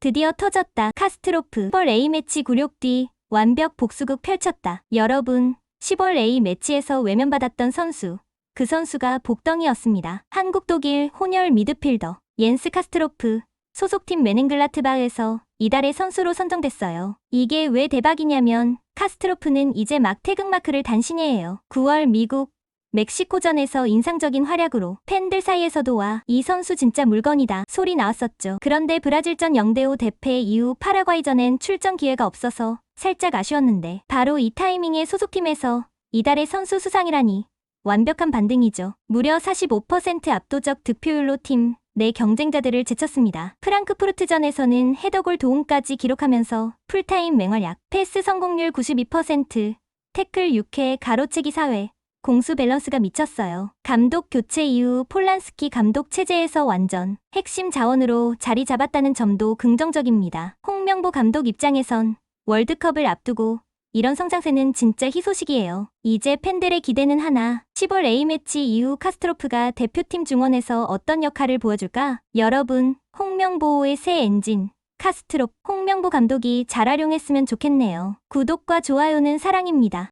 드디어 터졌다. 카스트로프 10월 A매치 굴욕 뒤 완벽 복수극 펼쳤다. 여러분, 10월 A 매치에서 외면받았던 선수. 그 선수가 복덩이였습니다. 한국 독일 혼혈 미드필더 옌스 카스트로프 소속팀 메넨글라트바흐에서 이달의 선수로 선정됐어요. 이게 왜 대박이냐면 카스트로프는 이제 막 태극마크를 단신히 해요. 9월 미국 멕시코전에서 인상적인 활약으로 팬들 사이에서도 와, 이 선수 진짜 물건이다 소리 나왔었죠. 그런데 브라질전 0대5 대패 이후 파라과이전엔 출전 기회가 없어서 살짝 아쉬웠는데 바로 이 타이밍에 소속팀에서 이달의 선수 수상이라니 완벽한 반등이죠. 무려 45% 압도적 득표율로 팀 내 경쟁자들을 제쳤습니다. 프랑크푸르트전에서는 헤더골 도움까지 기록하면서 풀타임 맹활약, 패스 성공률 92%, 태클 6회 가로채기 4회, 공수 밸런스가 미쳤어요. 감독 교체 이후 폴란스키 감독 체제에서 완전 핵심 자원으로 자리 잡았다는 점도 긍정적입니다. 홍명보 감독 입장에선 월드컵을 앞두고 이런 성장세는 진짜 희소식이에요. 이제 팬들의 기대는 하나. 10월 A매치 이후 카스트로프가 대표팀 중원에서 어떤 역할을 보여줄까? 여러분, 홍명보의 새 엔진. 카스트롭, 홍명보 감독이 잘 활용했으면 좋겠네요. 구독과 좋아요는 사랑입니다.